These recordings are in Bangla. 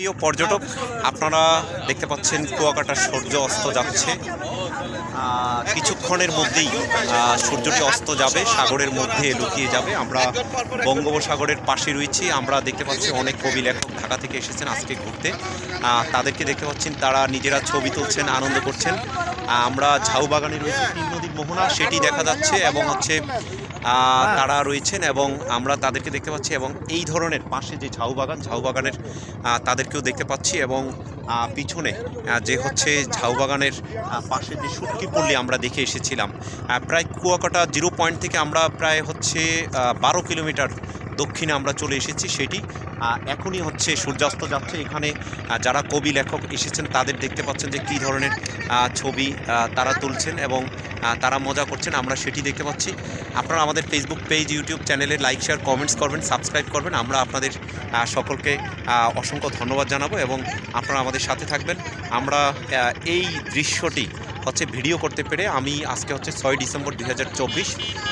প্রিয় পর্যটক, আপনারা দেখতে পাচ্ছেন কুয়াকাটা সূর্য অস্ত যাচ্ছে। কিছুক্ষণের মধ্যেই সূর্যটি অস্ত যাবে, সাগরের মধ্যে লুকিয়ে যাবে। আমরা বঙ্গোপসাগরের পাশে রয়েছি। আমরা দেখতে পাচ্ছি অনেক কবি লেখক ঢাকা থেকে এসেছেন আজকে ঘুরতে। তাদেরকে দেখতে পাচ্ছেন, তারা নিজেরা ছবি তুলছেন, আনন্দ করছেন। আমরা ঝাউ বাগানে রয়েছে, তিন নদীর মোহনা, সেটি দেখা যাচ্ছে এবং হচ্ছে তারা রয়েছেন এবং আমরা তাদেরকে দেখতে পাচ্ছি এবং এই ধরনের পাশে যে ঝাউ বাগান ঝাউ বাগানের তাদেরকেও দেখতে পাচ্ছি এবং পিছনে যে হচ্ছে ঝাউ বাগানের পাশে যে সুটকি পল্লী আমরা দেখে এসেছিলাম প্রায় কুয়াকাটা জিরো পয়েন্ট থেকে আমরা প্রায় হচ্ছে বারো কিলোমিটার দক্ষিণে আমরা চলে এসেছি সেটি এখনই হচ্ছে সূর্যাস্ত যাচ্ছে। এখানে যারা কবি লেখক এসেছেন তাদের দেখতে পাচ্ছেন যে কী ধরনের ছবি তারা তুলছেন এবং তারা মজা করছেন, আমরা সেটি দেখতে পাচ্ছি। আপনারা আমাদের ফেসবুক পেজ ইউটিউব চ্যানেলে লাইক শেয়ার কমেন্টস করবেন সাবস্ক্রাইব করবেন। আমরা আপনাদের সকলকে অসংখ্য ধন্যবাদ জানাব এবং আপনারা আমাদের সাথে থাকবেন। আমরা এই দৃশ্যটি হচ্ছে ভিডিও করতে পেরে আমি আজকে হচ্ছে ছয় ডিসেম্বর দুই হাজার চব্বিশ।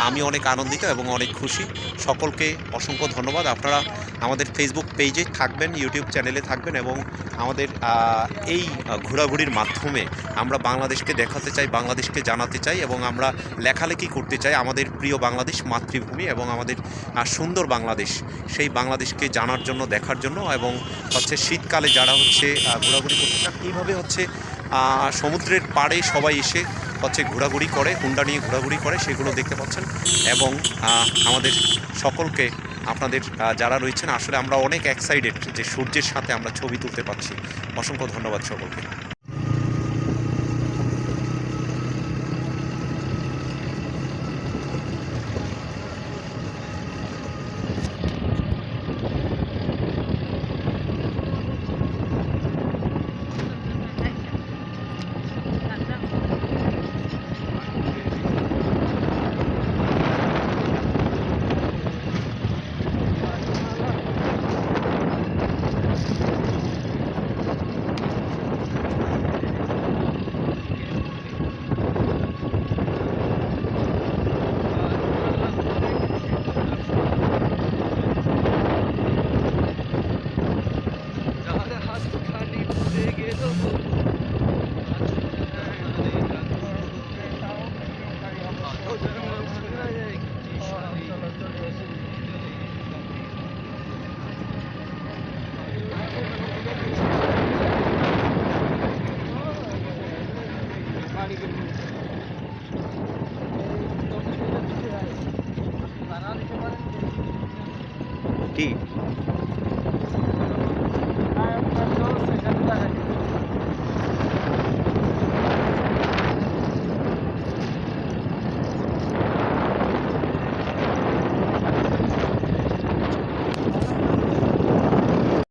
আমি অনেক আনন্দিত এবং অনেক খুশি। সকলকে অসংখ্য ধন্যবাদ। আপনারা আমাদের ফেসবুক পেজে থাকবেন ইউটিউব চ্যানেলে থাকবেন এবং আমাদের এই ঘোরাঘুরির মাধ্যমে আমরা বাংলাদেশকে দেখাতে চাই, বাংলাদেশকে জানাতে চাই এবং আমরা লেখালেখি করতে চাই আমাদের প্রিয় বাংলাদেশ মাতৃভূমি এবং আমাদের সুন্দর বাংলাদেশ। সেই বাংলাদেশকে জানার জন্য, দেখার জন্য এবং হচ্ছে শীতকালে যারা হচ্ছে ঘোরাঘুরি করতে চান, এইভাবে হচ্ছে সমুদ্রের পাড়ে সবাই এসে হচ্ছে ঘোরাঘুরি করে, হুন্ডা নিয়ে ঘোরাঘুরি করে, সেগুলো দেখতে পাচ্ছেন। এবং আমাদের সকলকে, আপনাদের যারা রয়েছেন, আসলে আমরা অনেক এক্সাইটেড যে সূর্যের সাথে আমরা ছবি তুলতে পারছি। অসংখ্য ধন্যবাদ সকলকে। सिटी